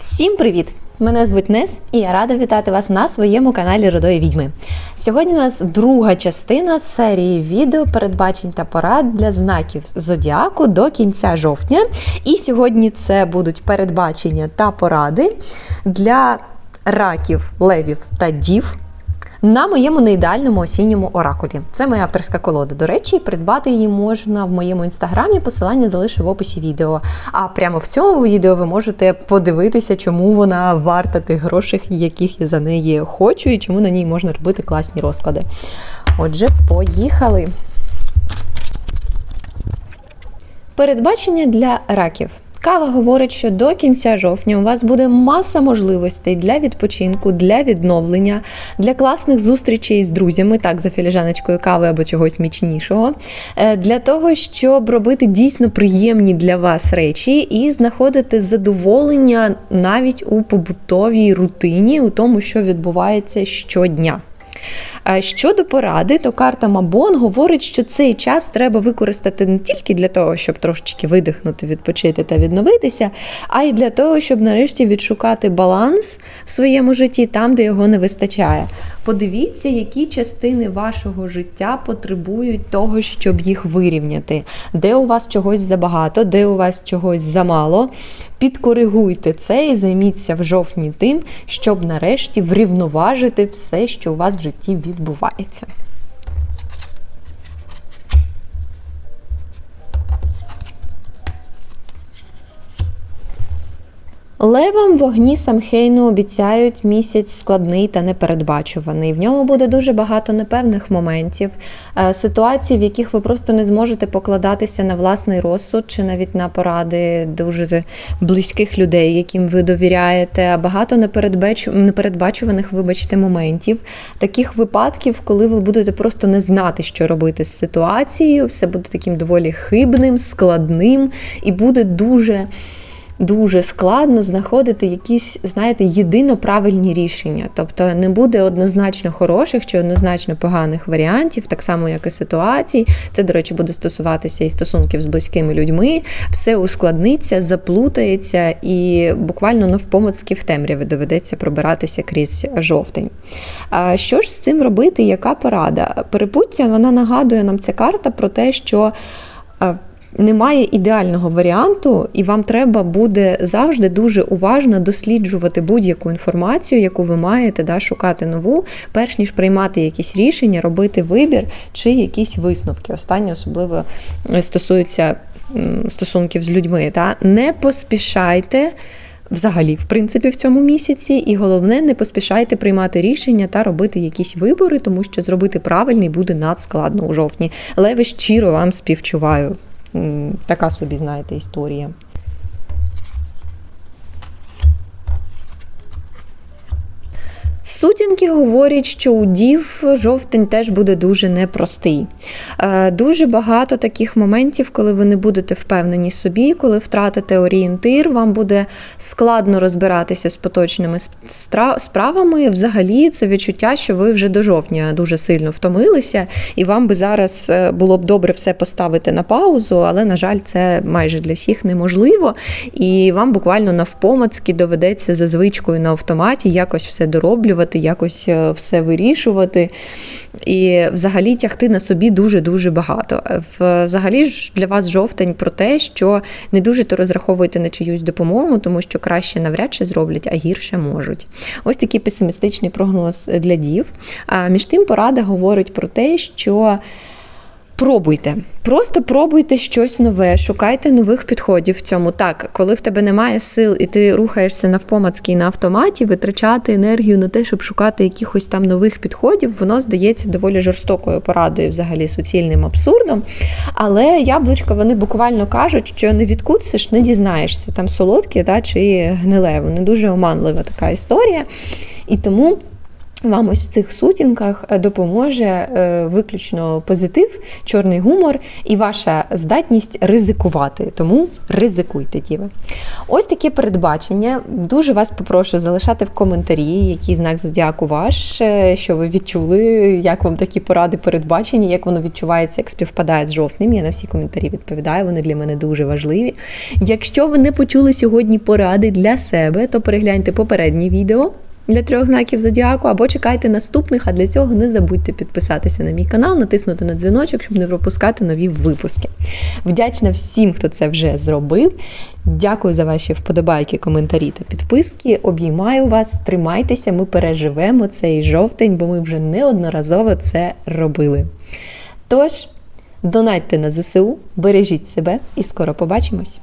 Всім привіт! Мене звуть Нес, і я рада вітати вас на своєму каналі Родої Відьми. Сьогодні у нас друга частина серії відео передбачень та порад для знаків зодіаку до кінця жовтня. І сьогодні це будуть передбачення та поради для раків, левів та дів. На моєму неідеальному осінньому оракулі. Це моя авторська колода. До речі, придбати її можна в моєму інстаграмі. Посилання залишу в описі відео. А прямо в цьому відео ви можете подивитися, чому вона варта тих грошей, яких я за неї хочу, і чому на ній можна робити класні розклади. Отже, поїхали. Передбачення для раків. Кава говорить, що до кінця жовтня у вас буде маса можливостей для відпочинку, для відновлення, для класних зустрічей з друзями, так за філіжаночкою кави або чогось мічнішого, е, для того, щоб робити дійсно приємні для вас речі і знаходити задоволення навіть у побутовій рутині, у тому, що відбувається щодня. А Щодо поради, то карта Мабон говорить, що цей час треба використати не тільки для того, щоб трошечки видихнути, відпочити та відновитися, а й для того, щоб нарешті відшукати баланс в своєму житті там, де його не вистачає. Подивіться, які частини вашого життя потребують того, щоб їх вирівняти, де у вас чогось забагато, де у вас чогось замало. Підкоригуйте це і займіться в жовтні тим, щоб нарешті врівноважити все, що у вас в житті відбувається. Левам вогні Самхейну обіцяють місяць складний та непередбачуваний. В ньому буде дуже багато непевних моментів, е, ситуацій, в яких ви просто не зможете покладатися на власний розсуд чи навіть на поради дуже близьких людей, яким ви довіряєте. Багато непередбачуваних, вибачте, моментів, таких випадків, коли ви будете просто не знати, що робити з ситуацією, все буде таким доволі хибним, складним і буде дуже дуже складно знаходити якісь, знаєте, єдино правильні рішення. Тобто не буде однозначно хороших чи однозначно поганих варіантів, так само, як і ситуацій. Це, до речі, буде стосуватися і стосунків з близькими людьми. Все ускладниться, заплутається, і буквально навпомацьки в темряві доведеться пробиратися крізь жовтень. А що ж з цим робити? Яка порада? Перепуття вона нагадує нам ця карта про те, що. Немає ідеального варіанту, і вам треба буде завжди дуже уважно досліджувати будь-яку інформацію, яку ви маєте, да, шукати нову, перш ніж приймати якісь рішення, робити вибір чи якісь висновки. Останнє особливо стосується стосунків з людьми. Да. Не поспішайте. Взагалі, в принципі, в цьому місяці, і головне, не поспішайте приймати рішення та робити якісь вибори, тому що зробити правильний буде надскладно у жовтні. Леви щиро вам співчуваю. Така собі, знаєте, історія. Сутінки говорять, що у дів жовтень теж буде дуже непростий. Е, Дуже багато таких моментів, коли ви не будете впевнені собі, коли втратите орієнтир, вам буде складно розбиратися з поточними справами. Взагалі, це відчуття, що ви вже до жовтня дуже сильно втомилися, і вам би зараз е, було б добре все поставити на паузу, але, на жаль, це майже для всіх неможливо. І вам буквально навпомацьки доведеться за звичкою на автоматі якось все дороблювати, якось е, все вирішувати. І взагалі тягти на собі дуже-дуже багато. Взагалі ж для вас жовтень про те, що не дуже то розраховуєте на чиюсь допомогу, тому що краще навряд чи зроблять, а гірше можуть. Ось такий песимістичний прогноз для дів. А між тим порада говорить про те, що. Пробуйте, просто пробуйте щось нове, шукайте нових підходів в цьому. Так, коли в тебе немає сил і ти рухаєшся навпомацьки на автоматі, витрачати енергію на те, щоб шукати якихось там нових підходів, воно здається доволі жорстокою порадою, взагалі суцільним абсурдом. Але яблучка вони буквально кажуть, що не відкусиш, не дізнаєшся там солодке да, чи гниле. Вони дуже оманлива така історія. І тому. Вам ось в цих сутінках е, допоможе е, виключно позитив, чорний гумор і ваша здатність ризикувати. Тому ризикуйте, діви. Ось таке передбачення. Дуже вас попрошу залишати в коментарі, який знак зодіаку ваш, е, що ви відчули, як вам такі поради передбачені, як воно відчувається, як співпадає з жовтним. Я на всі коментарі відповідаю, вони для мене дуже важливі. Якщо ви не почули сьогодні поради для себе, то перегляньте попереднє відео для трьох знаків зодіаку, або чекайте наступних. А для цього не забудьте підписатися на мій канал, натиснути на дзвіночок, щоб не пропускати нові випуски. Вдячна всім, хто це вже зробив. Дякую за ваші вподобайки, коментарі та підписки. Обіймаю вас, тримайтеся, ми переживемо цей жовтень, бо ми вже неодноразово це робили. Тож, донатьте на ЗСУ, бережіть себе і скоро побачимось!